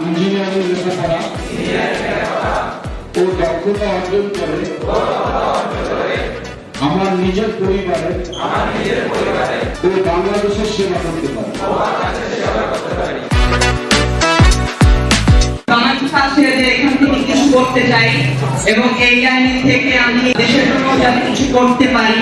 Engineering লেখাপড়া ও দক্ষতা অর্জন করে আমার নিজের পরিবারে ও বাংলাদেশের সেবা করতে পারে করতে চাই এবং এই লাইন থেকে আমি দেশের জন্য যাতে কিছু করতে পারি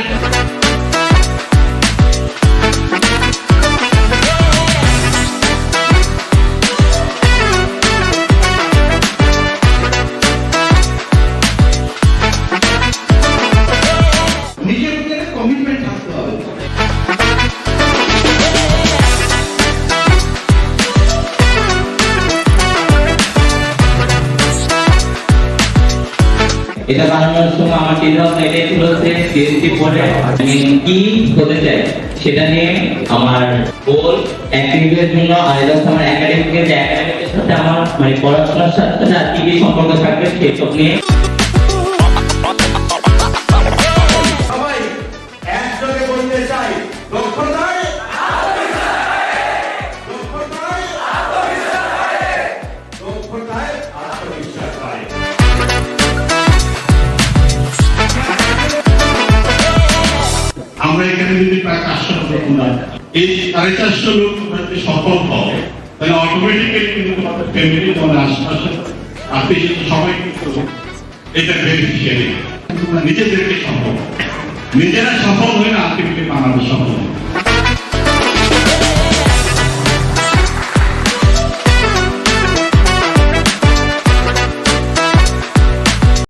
এটা বানানোর সময় আমার চিন্তা এটাই ছিল যে পিএইচডি পরে আমি কি হতে চাই, সেটা নিয়ে আমার গোল অ্যাক্টিভিটির জন্য হচ্ছে আমার একাডেমিকের যে একাডেমিকের সাথে আমার মানে পড়াশোনার সাথে আর কি সম্পর্ক থাকবে সেসব নিয়ে এখানে প্রায় চারশো লোক এই সাড়ে চারশো লোক তোমরা যদি সফল হও তাহলে অটোমেটিক্যালি কিন্তু তোমাদের ফ্যামিলি তোমার আশেপাশে আপনি স্বজন সবাই কিন্তু এটা বেনিফিশিয়ারি তোমরা নিজেদেরকে সফল নিজেরা সফল হয়ে না আলটিমেটলি।